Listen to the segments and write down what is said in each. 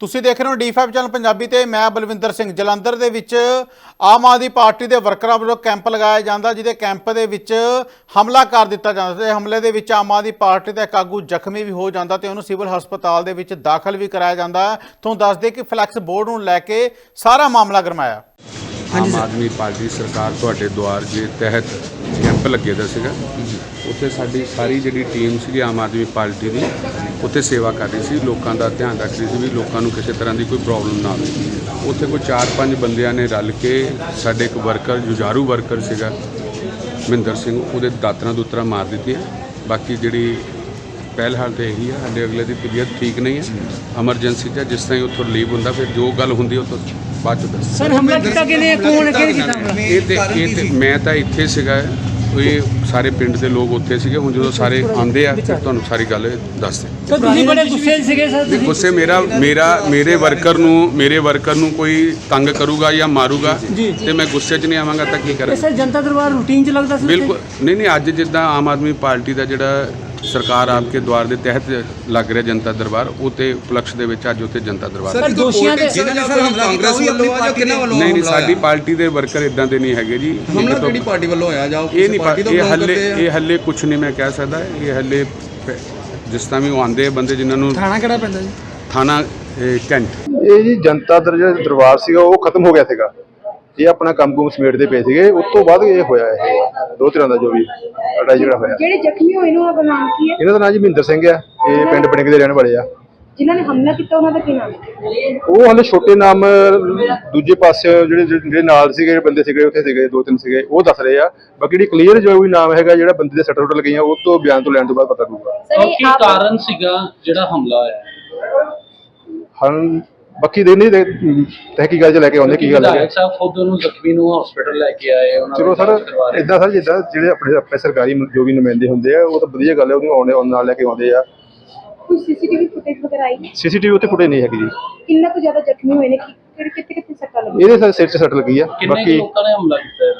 ਤੁਸੀਂ ਦੇਖ ਰਹੇ ਹੋ D5 ਚੈਨਲ ਪੰਜਾਬੀ ਤੇ ਮੈਂ ਬਲਵਿੰਦਰ ਸਿੰਘ ਜਲੰਧਰ ਦੇ ਵਿੱਚ ਆਮ ਆਦਮੀ ਪਾਰਟੀ ਦੇ ਵਰਕਰਾਂ ਵੱਲੋਂ ਕੈਂਪ ਲਗਾਇਆ ਜਾਂਦਾ, ਜਿਹਦੇ ਕੈਂਪ ਦੇ ਵਿੱਚ ਹਮਲਾ ਕਰ ਦਿੱਤਾ ਜਾਂਦਾ ਤੇ ਹਮਲੇ ਦੇ ਵਿੱਚ ਆਮ ਆਦਮੀ ਪਾਰਟੀ ਦਾ ਇੱਕ ਆਗੂ ਜ਼ਖਮੀ ਵੀ ਹੋ ਜਾਂਦਾ ਤੇ ਉਹਨੂੰ ਸਿਵਲ ਹਸਪਤਾਲ ਦੇ ਵਿੱਚ ਦਾਖਲ ਵੀ ਕਰਾਇਆ ਜਾਂਦਾ। ਤੁਹਾਨੂੰ ਦੱਸ ਦੇ ਕਿ ਫਲੈਕਸ ਬੋਰਡ ਨੂੰ ਲੈ ਕੇ ਸਾਰਾ ਮਾਮਲਾ ਗਰਮਾਇਆ। ਆਮ ਆਦਮੀ ਪਾਰਟੀ ਸਰਕਾਰ ਤੁਹਾਡੇ ਦੁਆਰ ਦੇ ਤਹਿਤ ਕੈਂਪ ਲੱਗੇ ਦਾ ਸੀਗਾ। ਉੱਥੇ ਸਾਡੀ ਸਾਰੀ ਜਿਹੜੀ ਟੀਮ ਸੀਗੀ ਆਮ ਆਦਮੀ ਪਾਰਟੀ ਦੀ ਉੱਥੇ ਸੇਵਾ ਕਰ ਰਹੀ ਸੀ। ਲੋਕਾਂ ਦਾ ਧਿਆਨ ਰੱਖ ਰਹੀ ਸੀ ਵੀ ਲੋਕਾਂ ਨੂੰ ਕਿਸੇ ਤਰ੍ਹਾਂ ਦੀ ਕੋਈ ਪ੍ਰੋਬਲਮ ਨਾ ਆਵੇ। ਉੱਥੇ ਕੋਈ 4-5 ਬੰਦਿਆਂ ਨੇ ਰਲ ਕੇ ਸਾਡੇ ਇੱਕ ਵਰਕਰ ਜੁਝਾਰੂ ਵਰਕਰ ਸੀਗਾ ਮਹਿੰਦਰ ਸਿੰਘ ਉਹਦੇ ਦਾਤਰਾ ਦੂਤਰਾ ਮਾਰ ਦਿੱਤੀਆਂ ਬਾਕੀ ਜਿਹੜੀ ਪਹਿਲ ਹਾਲ ਤੇ ਇਹੀ ਹੈ ਸਾਡੇ ਅਗਲੇ ਦੀ ਤਬੀਅਤ ਠੀਕ ਨਹੀਂ ਹੈ। ਐਮਰਜੈਂਸੀ 'ਚ। ਜਿਸ ਤਰ੍ਹਾਂ ਹੀ ਉੱਥੋਂ ਰਿਲੀਵ ਹੁੰਦਾ ਫਿਰ ਜੋ ਗੱਲ ਹੁੰਦੀ ਉਹ ਤੋਂ ਬਾਅਦ ਚ ਦੱਸ ਸਰ ਹਮਲਾ ਕੀਤਾ ਕਿਨੇ ਕੌਣ ਕਿਹਨੇ ਕੀਤਾ? ਹਮਲਾ ਇਹ ਤੇ ਇਹ ਤੇ ਮੈਂ ਤਾਂ ਇੱਥੇ ਸੀਗਾ। ਇਹ ਸਾਰੇ ਪਿੰਡ ਦੇ ਲੋਕ ਉੱਥੇ ਸੀਗੇ। ਹੁਣ ਜਦੋਂ ਸਾਰੇ ਆਉਂਦੇ ਆ ਫਿਰ ਤੁਹਾਨੂੰ ਸਾਰੀ ਗੱਲ ਦੱਸਦੇ ਸਰ ਤੁਸੀਂ ਬੜੇ ਗੁੱਸੇ ਸੀਗੇ ਸਰ ਤੁਸੀਂ? ਗੁੱਸੇ ਮੇਰਾ ਮੇਰਾ ਮੇਰੇ ਵਰਕਰ ਨੂੰ ਮੇਰੇ ਵਰਕਰ ਨੂੰ ਕੋਈ ਤੰਗ ਕਰੂਗਾ ਜਾਂ ਮਾਰੂਗਾ ਤੇ ਮੈਂ ਗੁੱਸੇ 'ਚ ਨਹੀਂ ਆਵਾਂਗਾ ਤਾਂ ਕੀ ਕਰਾਂ? ਸਰ ਜਨਤਾ ਦਰਬਾਰ ਰੂਟੀਨ 'ਚ ਲੱਗਦਾ ਸੀ ਬਿਲਕੁਲ। ਨਹੀਂ ਨਹੀਂ ਅੱਜ ਜਿੱਦਾਂ ਆਮ ਆਦਮੀ ਪਾਰਟੀ ਦਾ ਜਿਹੜਾ ਸਰਕਾਰ ਆਪਕੇ ਦੁਆਰ ਦੇ ਤਹਿਤ ਲੱਗ ਰਿਹਾ ਜਨਤਾ ਦਰਬਾਰ ਉਹ ਤੇ ਉਪਲਕਸ਼ ਦੇ ਵਿੱਚ ਅੱਜ ਉੱਥੇ ਜਨਤਾ ਦਰਬਾਰ ਸਰ ਦੋਸ਼ੀਆਂ ਦੇ ਜਿਨ੍ਹਾਂ ਨੇ ਸਰ ਹਮਲਾ ਕਾਂਗਰਸ ਵੱਲੋਂ ਆ ਜਾਂ ਕਿਹਨਾਂ ਵੱਲੋਂ ਨਹੀਂ ਨਹੀਂ ਸਾਡੀ? ਪਾਰਟੀ ਦੇ ਵਰਕਰ ਇਦਾਂ ਦੇ ਨਹੀਂ ਹੈਗੇ ਜੀ ਹਮਲਾ ਕਿਹੜੀ ਪਾਰਟੀ ਵੱਲੋਂ ਹੋਇਆ ਜਾਂ ਇਹ ਕਿਸੇ ਨਹੀਂ ਪਾਰਟੀ ਇਹ ਹੱਲੇ? ਇਹ ਹੱਲੇ ਕੁਝ ਨਹੀਂ ਮੈਂ ਕਹਿ ਸਕਦਾ ਇਹ ਹੱਲੇ ਜਿਸ ਤਰ੍ਹਾਂ ਵੀ ਉਹ ਬੰਦੇ ਜਿਨ੍ਹਾਂ ਨੂੰ ਥਾਣਾ ਕਿਹੜਾ ਪੈਂਦਾ ਜੀ ਥਾਣਾ ਕੈਂਟ ਇਹ ਜੀ ਜਨਤਾ ਦਰਬਾਰ ਸੀਗਾ ਉਹ ਖਤਮ ਹੋ ਗਿਆ ਸੀਗਾ ਇਹ ਆਪਣਾ ਕੰਮ ਕੁਮ ਸਮੇਟਦੇ ਪਏ ਸੀਗੇ ਉਸ ਤੋਂ ਬਾਅਦ ਇਹ ਹੋਇਆ ਇਹ ਦੋ ਤਰ੍ਹਾਂ ਦਾ ਜੋ ਵੀ ਲੜਾਈ ਝਗੜਾ ਹੋਇਆ। ਜਿਹੜੇ ਜ਼ਖਮੀ ਹੋਏ ਨੇ ਉਹਨਾਂ ਦਾ ਨਾਮ ਕੀ ਹੈ? ਇਹਨਾਂ ਦਾ ਨਾਮ ਜੀ ਮਹਿੰਦਰ ਸਿੰਘ ਆ ਇਹ ਪਿੰਡ ਬੜਿੰਗ ਦੇ ਰਹਿਣ ਵਾਲੇ ਆ। ਜਿਨ੍ਹਾਂ ਨੇ ਹਮਲਾ ਕੀਤਾ ਉਹਨਾਂ ਦਾ ਕੀ ਨਾਮ ਹੈ? ਉਹ ਹਲੇ ਛੋਟੇ ਨਾਮ ਦੂਜੇ ਪਾਸੇ ਜਿਹੜੇ ਜਿਹੜੇ ਨਾਲ ਸੀਗੇ ਜਿਹੜੇ ਬੰਦੇ ਸੀਗੇ ਉੱਥੇ ਸੀਗੇ ਦੋ ਤਿੰਨ ਸੀਗੇ ਉਹ ਦੱਸ ਰਹੇ ਆ। ਬਾਕੀ ਜਿਹੜੀ ਕਲੀਅਰ ਜੋ ਵੀ ਨਾਮ ਹੈਗਾ ਜਿਹੜਾ ਬੰਦੇ ਦੇ ਸੱਟ ਸੁੱਟ ਲੱਗੀਆਂ ਉਹ ਤੋਂ ਬਿਆਨ ਤੋਂ ਲੈਣ ਤੋਂ ਬਾਅਦ ਪਤਾ ਲੱਗੂਗਾ। ਕੀ ਕਾਰਨ ਸੀਗਾ ਜਿਹੜਾ ਹਮਲਾ ਹੋਇਆ? ਹਨ ਬਾਕੀ ਦੇ ਨਹੀਂ ਤਹਿਕੀਕਾਤ ਚ ਲੈ ਕੇ ਆਉਂਦੇ ਕੀ ਗੱਲ ਹੈ? ਵਿਧਾਇਕ ਸਾਹਿਬ ਖੁਦ ਉਹਨੂੰ ਜ਼ਖਮੀ ਨੂੰ ਹਸਪੀਟਲ ਲੈ ਕੇ ਆਏ ਉਹਨਾਂ ਚਲੋ ਦਾ ਸਰ। ਇਦਾਂ ਸਰ ਜਿੱਦਾਂ ਜਿਹੜੇ ਆਪਣੇ ਆਪਣੇ ਸਰਕਾਰੀ ਜੋ ਵੀ ਨੁਮਾਇੰਦੇ ਹੁੰਦੇ ਆ ਉਹ ਤਾਂ ਵਧੀਆ ਗੱਲ ਹੈ ਉਹਨੂੰ ਆਉਣੇ ਆਉਣ ਨਾਲ ਲੈ ਕੇ ਆਉਂਦੇ ਆ। ਕੋਈ ਸੀਸੀਟੀਵੀ ਫੁਟੇਜ ਵਗੈਰਾ ਆਈ? ਹੈ? ਸੀਸੀਟੀਵੀ ਉੱਤੇ ਫੁਟੇਜ ਨਹੀਂ ਹੈਗੀ ਜੀ। ਕਿੰਨਾ ਕੁ ਜ਼ਿਆਦਾ ਜ਼ਖਮੀ ਹੋਏ ਨੇ? ਕਿ ਕਿਹੜੇ ਕਿੱਥੇ ਕਿੱਥੇ ਸੱਟਾਂ ਲੱਗੀਆਂ? ਇਹਦੇ ਸਰ ਸਿਰ 'ਚ ਸੱਟ ਲੱਗੀ ਆ। ਕਿੰਨੇ ਕੁ ਬਾਕੀ ਲੋਕਾਂ ਨੇ ਹਮਲਾ ਕੀਤਾ ਹੈ?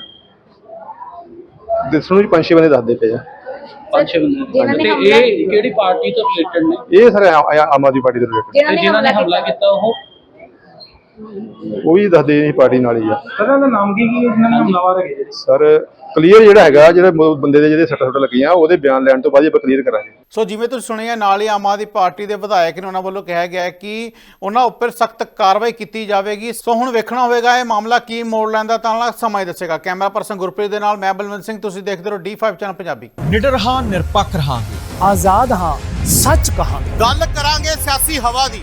ਦੱਸਣ ਨੂੰ ਜੀ ਪੰਜ ਛੇ ਬੰਦੇ ਦੱਸਦੇ ਪਏ ਆ। ਪੰਜ ਛੇ ਬੰਦੇ। ਜਿਨ੍ਹਾਂ ਨੇ ਤੇ ਇਹ ਕਿਹੜੀ ਪਾਰਟੀ ਤੋਂ ਰਿਲੇਟਡ ਨੇ? ਇਹ ਸਰ ਆ- ਆ- ਆਮ ਆਦਮੀ ਪਾਰਟੀ ਦੇ ਰਿਲੇਟਡ ਜਿਨ੍ਹਾਂ ਤੇ ਨੇ ਜਿਨ੍ਹਾਂ ਨੇ ਹਮਲਾ ਹਮਲਾ ਕੀਤਾ। ਕੀਤਾ ਉਹ ਉਹ ਵੀ ਦੱਸਦੇ ਨਹੀਂ ਪਾਰਟੀ ਨਾਲ ਹੀ ਆ। ਸਰ ਦਾ ਨਾਮ ਕੀ ਕੀ ਜਿਨ੍ਹਾਂ ਨੇ ਹਮਲਾਵਰ ਹੈਗੇ ਸਰ ਕਲੀਅਰ ਜਿਹੜਾ ਹੈਗਾ ਜਿਹੜੇ ਬੰਦੇ ਦੇ ਜਿਹੜੇ ਸੱਟ ਸੁੱਟ ਲੱਗੀਆਂ ਉਹਦੇ ਬਿਆਨ ਲੈਣ ਤੋਂ ਬਾਅਦ ਆਪਾਂ ਕਲੀਅਰ ਕਰਾਂਗੇ। ਸੋ ਜਿਵੇਂ ਤੁਸੀਂ ਸੁਣਿਆ ਨਾਲ ਹੀ ਆਮ ਆਦਮੀ ਪਾਰਟੀ ਦੇ ਵਿਧਾਇਕ ਨੇ ਉਹਨਾਂ ਵੱਲੋਂ ਕਿਹਾ ਗਿਆ ਹੈ ਕਿ ਉਹਨਾਂ ਉੱਪਰ ਸਖਤ ਕਾਰਵਾਈ ਕੀਤੀ ਜਾਵੇਗੀ। ਸੋ ਹੁਣ ਵੇਖਣਾ ਹੋਵੇਗਾ ਇਹ ਮਾਮਲਾ ਕੀ ਮੋੜ ਲੈਂਦਾ ਤਾਂ ਨਾਲ ਸਮਾਂ ਹੀ ਦੱਸੇਗਾ। ਕੈਮਰਾ ਪਰਸਨ ਗੁਰਪ੍ਰੀਤ ਦੇ ਨਾਲ ਮੈਂ ਬਲਵੰਤ ਸਿੰਘ ਤੁਸੀਂ ਦੇਖਦੇ ਰਹੋ D5 ਚੈਨਲ ਪੰਜਾਬੀ। ਨਿਡਰ ਹਾਂ ਨਿਰਪੱਖ ਰਹਾਂਗੇ। ਆਜ਼ਾਦ ਹਾਂ ਸੱਚ ਕਹਾਂਗੇ। ਗੱਲ ਕਰਾਂਗੇ ਸਿਆਸੀ ਹਵਾ ਦੀ।